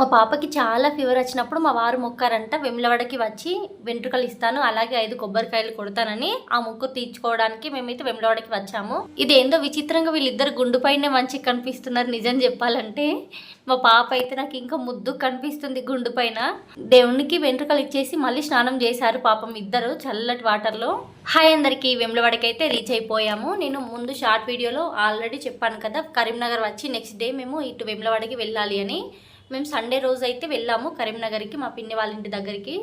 మా పాపకి చాలా ఫీవర్ వచ్చినప్పుడు మా వారు మొక్కారంట. వెమ్లవాడకి వచ్చి వెంట్రుకలు ఇస్తాను అలాగే ఐదు కొబ్బరికాయలు కొడతానని ఆ మొక్కు తీర్చుకోవడానికి మేమైతే వెమ్లవాడకి వచ్చాము. ఇది ఏందో విచిత్రంగా వీళ్ళిద్దరు గుండు పైనే మంచిగా కనిపిస్తున్నారు నిజం చెప్పాలంటే. మా పాప అయితే నాకు ఇంకా ముద్దు కనిపిస్తుంది గుండు పైన. దేవునికి వెంట్రుకలు ఇచ్చేసి మళ్ళీ స్నానం చేశారు పాపం ఇద్దరు చల్లటి వాటర్లో. హాయ్ అందరికీ వెమ్లవాడకి అయితే రీచ్ అయిపోయాము. నేను ముందు షార్ట్ వీడియోలో ఆల్రెడీ చెప్పాను కదా కరీంనగర్ వచ్చి నెక్స్ట్ డే మేము ఇటు వెమ్లవాడకి వెళ్ళాలి అని. మేము సండే రోజు అయితే వెళ్ళాము కరీంనగర్కి మా పిన్ని వాళ్ళ ఇంటి దగ్గరికి.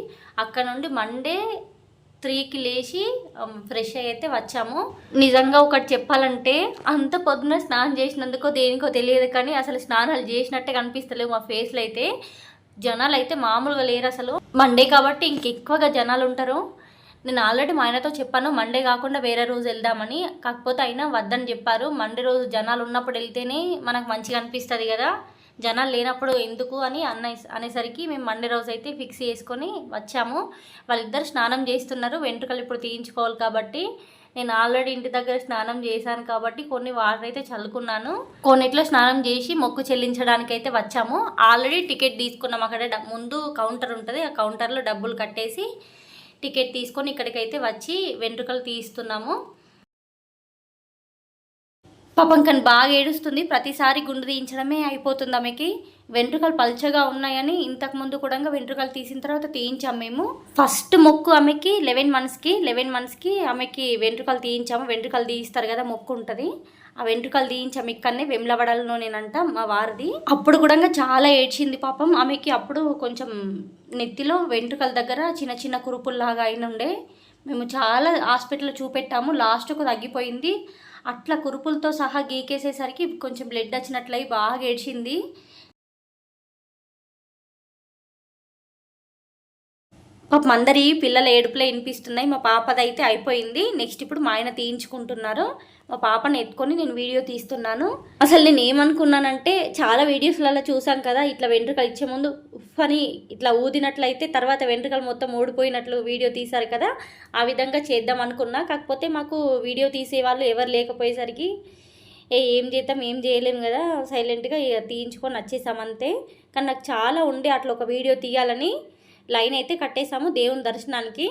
అక్కడ నుండి మండే త్రీకి లేచి ఫ్రెష్ అయితే వచ్చాము. నిజంగా ఒకటి చెప్పాలంటే అంత పొద్దున స్నానం చేసినందుకో దేనికో తెలియదు కానీ అసలు స్నానాలు చేసినట్టే కనిపిస్తలేవు మా ఫేస్లో అయితే జనాలు అయితే మామూలుగా లేరు అసలు. మండే కాబట్టి ఇంకెక్కువగా జనాలు ఉంటారు. నేను ఆల్రెడీ మా ఆయనతో చెప్పాను మండే కాకుండా వేరే రోజు వెళ్దామని. కాకపోతే అయినా వద్దని చెప్పారు. మండే రోజు జనాలు ఉన్నప్పుడు వెళ్తేనే మనకు మంచిగా అనిపిస్తుంది కదా. జనాలు లేనప్పుడు ఎందుకు అని అన్న అనేసరికి మేము మండే రోజు అయితే ఫిక్స్ చేసుకొని వచ్చాము. వాళ్ళిద్దరు స్నానం చేస్తున్నారు. వెంట్రుకలు ఇప్పుడు తీయించుకోవాలి కాబట్టి నేను ఆల్రెడీ ఇంటి దగ్గర స్నానం చేశాను కాబట్టి కొన్ని వాటర్ అయితే చల్లుకున్నాను. కొన్నిట్లో స్నానం చేసి మొక్కు చెల్లించడానికి అయితే వచ్చాము. ఆల్రెడీ టికెట్ తీసుకున్నాం. అక్కడ ముందు కౌంటర్ ఉంటుంది. ఆ కౌంటర్లో డబ్బులు కట్టేసి టికెట్ తీసుకొని ఇక్కడికైతే వచ్చి వెంట్రుకలు తీస్తున్నాము. పాపం కానీ బాగా ఏడుస్తుంది. ప్రతిసారి గుండు తీయించడమే అయిపోతుంది ఆమెకి. వెంట్రుకలు పల్చగా ఉన్నాయని ఇంతకు ముందు కూడా వెంట్రుకలు తీసిన తర్వాత తీయించాం మేము. ఫస్ట్ మొక్కు ఆమెకి లెవెన్ మంత్స్కి లెవెన్ మంత్స్కి ఆమెకి వెంట్రుకలు తీయించాము. వెంట్రుకలు తీయిస్తారు కదా మొక్కు ఉంటుంది. ఆ వెంట్రుకలు తీయించాము ఇక్కడనే వెమ్లవడలో నేనంట మా వారిది. అప్పుడు కూడా చాలా ఏడ్చింది పాపం. ఆమెకి అప్పుడు కొంచెం నెత్తిలో వెంట్రుకల దగ్గర చిన్న చిన్న కురుపుల్లాగా అయినుండే. మేము చాలా హాస్పిటల్లో చూపెట్టాము. లాస్ట్కు తగ్గిపోయింది. అట్లా కురుపులతో సహా గీకేసేసరికి కొంచెం బ్లడ్ వచ్చినట్లయి బాగా ఏడ్చింది. పాపం అందరి పిల్లల ఏడుపులే వినిపిస్తున్నాయి. మా పాపదైతే అయిపోయింది. నెక్స్ట్ ఇప్పుడు మా ఆయన తీయించుకుంటున్నారు. మా పాపని ఎత్తుకొని నేను వీడియో తీస్తున్నాను. అసలు నేను ఏమనుకున్నానంటే చాలా వీడియోస్లలో చూసాం కదా ఇట్లా వెంట్రుకలు ఇచ్చే ముందు ఉఫ్ అని ఇట్లా ఊదినట్లయితే తర్వాత వెంట్రుకలు మొత్తం ఓడిపోయినట్లు వీడియో తీశారు కదా ఆ విధంగా చేద్దాం అనుకున్నా. కాకపోతే మాకు వీడియో తీసే వాళ్ళు ఎవరు లేకపోయేసరికి ఏ ఏం చేద్దాం ఏం చేయలేము కదా సైలెంట్గా ఇక తీయించుకొని వచ్చేసామంతే. కానీ నాకు చాలా ఉండే అట్లా ఒక వీడియో తీయాలని లైన్ అయితే కట్టేసాము దేవుని దర్శనానికి.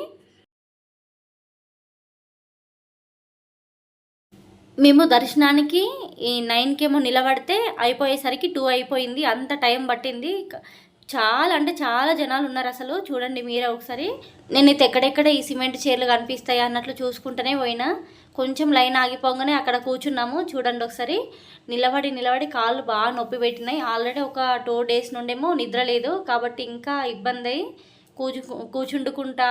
మేము దర్శనానికి ఈ నైన్కేమో నిలబడితే అయిపోయేసరికి టూ అయిపోయింది అంత టైం పట్టింది. చాలా అంటే చాలా జనాలు ఉన్నారు అసలు చూడండి మీరే ఒకసారి. నేనైతే ఎక్కడెక్కడ ఈ సిమెంట్ చీరలు కనిపిస్తాయి అన్నట్లు చూసుకుంటూనే పోయినా. కొంచెం లైన్ ఆగిపోగానే అక్కడ కూర్చున్నాము. చూడండి ఒకసారి. నిలబడి నిలబడి కాళ్ళు బాగా నొప్పి పెట్టినాయి. ఆల్రెడీ ఒక టూ డేస్ నుండేమో నిద్ర లేదు. కాబట్టి ఇంకా ఇబ్బంది అయ్యి కూచు కూచుండుకుంటా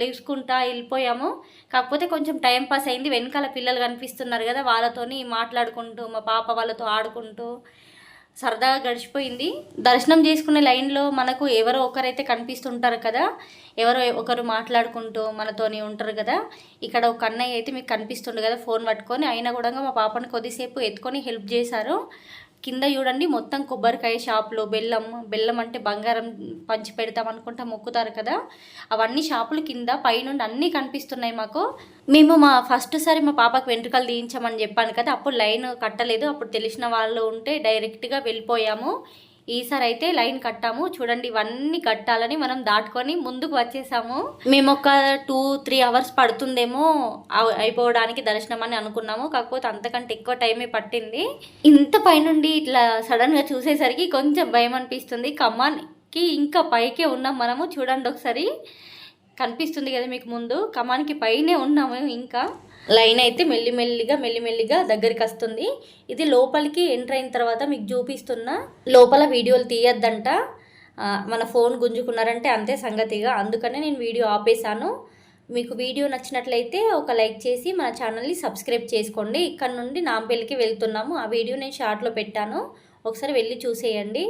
లేచుకుంటా వెళ్ళిపోయాము. కాకపోతే కొంచెం టైం పాస్ అయింది. వెనకాల పిల్లలు కనిపిస్తున్నారు కదా వాళ్ళతోని మాట్లాడుకుంటూ మా పాప వాళ్ళతో ఆడుకుంటూ సరదాగా గడిచిపోయింది. దర్శనం చేసుకునే లైన్లో మనకు ఎవరో ఒకరైతే కనిపిస్తుంటారు కదా ఎవరో ఒకరు మాట్లాడుకుంటూ మనతోని ఉంటారు కదా. ఇక్కడ ఒక అన్నయ్య అయితే మీకు కనిపిస్తుండే కదా ఫోన్ పట్టుకొని. అయినా కూడా మా పాపని కొద్దిసేపు ఎత్తుకొని హెల్ప్ చేశారు. కింద చూడండి మొత్తం కొబ్బరికాయ షాపులు బెల్లం బెల్లం అంటే బంగారం పంచి పెడతాం అనుకుంటా మొక్కుతారు కదా. అవన్నీ షాపులు కింద పైనుండి అన్నీ కనిపిస్తున్నాయి మాకు. మేము మా ఫస్ట్ సారి మా పాపకు వెంట్రుకలు తీయించామని చెప్పాను కదా అప్పుడు లైన్ కట్టలేదు. అప్పుడు తెలిసిన వాళ్ళు ఉంటే డైరెక్ట్గా వెళ్ళిపోయాము. ఈసారి అయితే లైన్ కట్టాము. చూడండి ఇవన్నీ కట్టాలని మనం దాటుకొని ముందుకు వచ్చేసాము. మేము ఒక టూ త్రీ అవర్స్ పడుతుందేమో అయిపోవడానికి దర్శనం అని అనుకున్నాము. కాకపోతే అంతకంటే ఎక్కువ టైమే పట్టింది. ఇంత పైనుండి ఇట్లా సడన్గా చూసేసరికి కొంచెం భయం అనిపిస్తుంది. కమాన్కి ఇంకా పైకే ఉన్నాం మనము. చూడండి ఒకసారి. కనిపిస్తుంది కదా మీకు ముందు. కమానికి పైనే ఉన్నాము ఇంకా. లైన్ అయితే మెల్లిమెల్లిగా మెల్లిమెల్లిగా దగ్గరికి వస్తుంది. ఇది లోపలికి ఎంటర్ అయిన తర్వాత మీకు చూపిస్తున్న లోపల వీడియోలు తీయద్దంట. మన ఫోన్ గుంజుకున్నారంటే అంతే సంగతిగా. అందుకనే నేను వీడియో ఆపేశాను. మీకు వీడియో నచ్చినట్లయితే ఒక లైక్ చేసి మన ఛానల్ని సబ్స్క్రైబ్ చేసుకోండి. ఇక్కడ నుండి నాంపల్లికి వెళ్తున్నాము. ఆ వీడియో నేను షార్ట్లో పెట్టాను. ఒకసారి వెళ్ళి చూసేయండి.